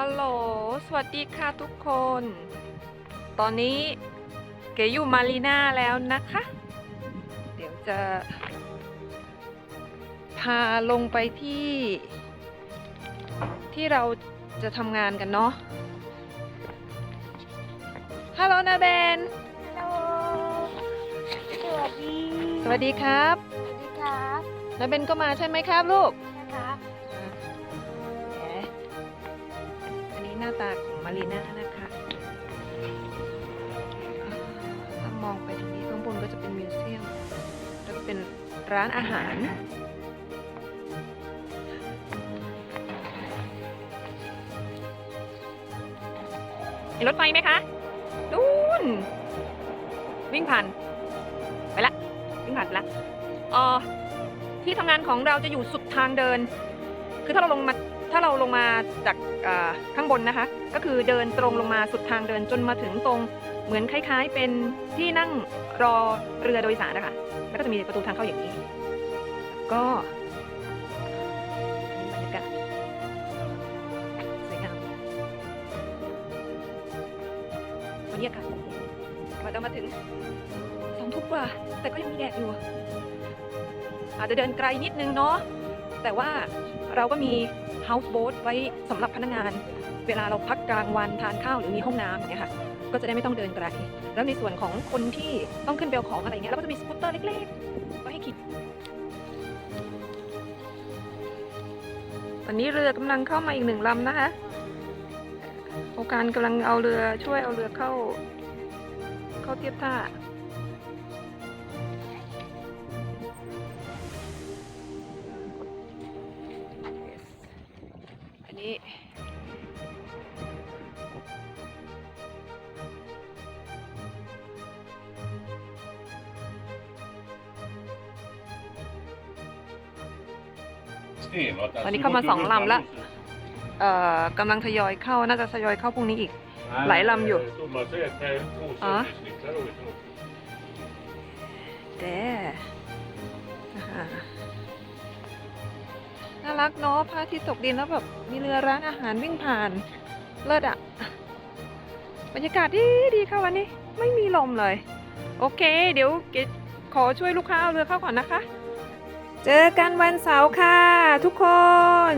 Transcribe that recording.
ฮัลโหล สวัสดีค่ะทุกคน ตอนนี้เก๋อยู่มารีนาแล้วนะคะ เดี๋ยวจะ พาลงไปที่ ที่เราจะทำงานกันเนาะ ฮัลโหลนาเบน ฮัลโหล สวัสดี สวัสดีครับ สวัสดีครับนาเบนก็มาใช่ไหมครับลูกนะครับ นนี้หน้าตาของมารีน่านะคะถ้ามองไปตรงนี้ข้างบนก็จะเป็นมิวเซียม แล้วก็เป็นร้านอาหาร เห็นรถไฟไหมคะนู่นวิ่งผ่านไปละ วิ่งผ่านละอ๋อที่ทำงานของเราจะอยู่สุดทางเดิน คือถ้าเราลงมา ถ้าเราลงมาจากข้างบนนะคะ ก็คือเดินตรงลงมาสุดทางเดินจนมาถึงตรงเหมือนคล้าย ๆ เป็นที่นั่งรอเรือโดยสารนะคะ แล้วก็จะมีประตูทางเข้าอย่างนี้ ก็อันนี้บรรยากาศสวยงามวันนี้อากาศเราจะมาถึงสองทุ่มกว่า แต่ก็ยังมีแดดอยู่ อาจจะเดินไกลนิดนึงเนาะ แต่ว่าเราก็มี house boat ไว้สำหรับพนักงาน เวลาเราพักกลางวันทานข้าวหรือมีห้องน้ำอย่างเงี้ยค่ะก็จะได้ไม่ต้องเดินไกลแล้วในส่วนของคนที่ต้องขึ้นเบลของอะไรเงี้ยเราก็จะมีสกูตเตอร์เล็กๆไว้ให้ขี่วันนี้เรือกำลังเข้ามาอีกหนึ่งลำนะคะโองการกำลังเอาเรือช่วยเอาเรือเข้า เข้าเทียบท่า นนี้วันนี้เข้ามาสองลำละเอ่อกำลังทยอยเข้าน่าจะทยอยเข้าพรุ่งนี้อีก หลายลำอยู่อ๋อ รักเนาะพระอาทิตย์ตกดินแล้วแบบมีเรือร้านอาหารวิ่งผ่าน เลิศอะบรรยากาศดีดีค่ะวันนี้ ไม่มีลมเลย โอเค เดี๋ยวเกดขอช่วยลูกค้าเอาเรือเข้าก่อนนะคะ เจอกันวันเสาร์ค่ะทุกคน